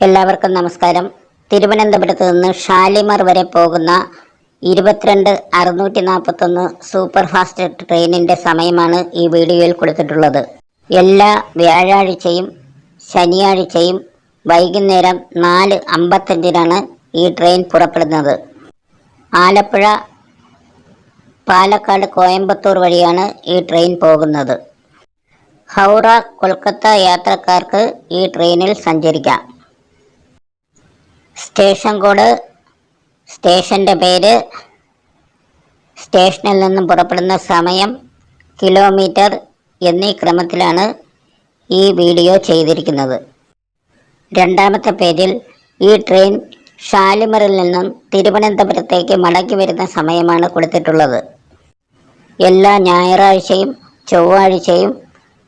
എല്ലാവർക്കും നമസ്കാരം. തിരുവനന്തപുരത്ത് നിന്ന് ഷാലിമർ വരെ പോകുന്ന ഇരുപത്തിരണ്ട് അറുന്നൂറ്റി നാൽപ്പത്തൊന്ന് സൂപ്പർ ഫാസ്റ്റ് ട്രെയിനിന്റെ സമയമാണ് ഈ വീഡിയോയിൽ കൊടുത്തിട്ടുള്ളത്. എല്ലാ വ്യാഴാഴ്ചയും ശനിയാഴ്ചയും വൈകുന്നേരം നാല് അമ്പത്തഞ്ചിനാണ് ഈ ട്രെയിൻ പുറപ്പെടുന്നത്. ആലപ്പുഴ പാലക്കാട് കോയമ്പത്തൂർ വഴിയാണ് ഈ ട്രെയിൻ പോകുന്നത്. ഹൗറ കൊൽക്കത്ത യാത്രക്കാർക്ക് ഈ ട്രെയിനിൽ സഞ്ചരിക്കാം. സ്റ്റേഷൻ കോഡ് സ്റ്റേഷന്റെ പേര് സ്റ്റേഷനിൽ നിന്നും പുറപ്പെടുന്ന സമയം കിലോമീറ്റർ എന്നീ ക്രമത്തിലാണ് ഈ വീഡിയോ ചെയ്തിരിക്കുന്നത്. രണ്ടാമത്തെ പേജിൽ ഈ ട്രെയിൻ ഷാലിമറിൽ നിന്നും തിരുവനന്തപുരത്തേക്ക് മടക്കി വരുന്ന സമയമാണ് കൊടുത്തിട്ടുള്ളത്. എല്ലാ ഞായറാഴ്ചയും ചൊവ്വാഴ്ചയും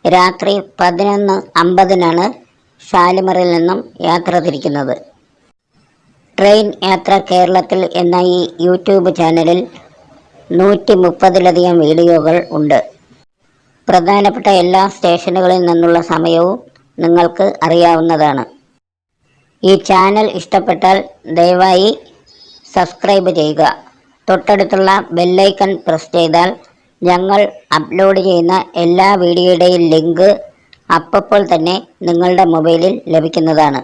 രാത്രി പതിനൊന്ന് അമ്പതിനാണ് ഷാലിമറിൽ നിന്നും യാത്ര തിരിക്കുന്നത്. ട്രെയിൻ യാത്ര കേരളത്തിൽ എന്ന ഈ യൂട്യൂബ് ചാനലിൽ നൂറ്റി മുപ്പതിലധികം വീഡിയോകൾ ഉണ്ട്. പ്രധാനപ്പെട്ട എല്ലാ സ്റ്റേഷനുകളിൽ നിന്നുള്ള സമയവും നിങ്ങൾക്ക് അറിയാവുന്നതാണ്. ഈ ചാനൽ ഇഷ്ടപ്പെട്ടാൽ ദയവായി സബ്സ്ക്രൈബ് ചെയ്യുക. തൊട്ടടുത്തുള്ള ബെല്ലൈക്കൺ പ്രസ് ചെയ്താൽ ഞങ്ങൾ അപ്ലോഡ് ചെയ്യുന്ന എല്ലാ വീഡിയോയുടെയും ലിങ്ക് അപ്പോൾ തന്നെ നിങ്ങളുടെ മൊബൈലിൽ ലഭിക്കുന്നതാണ്.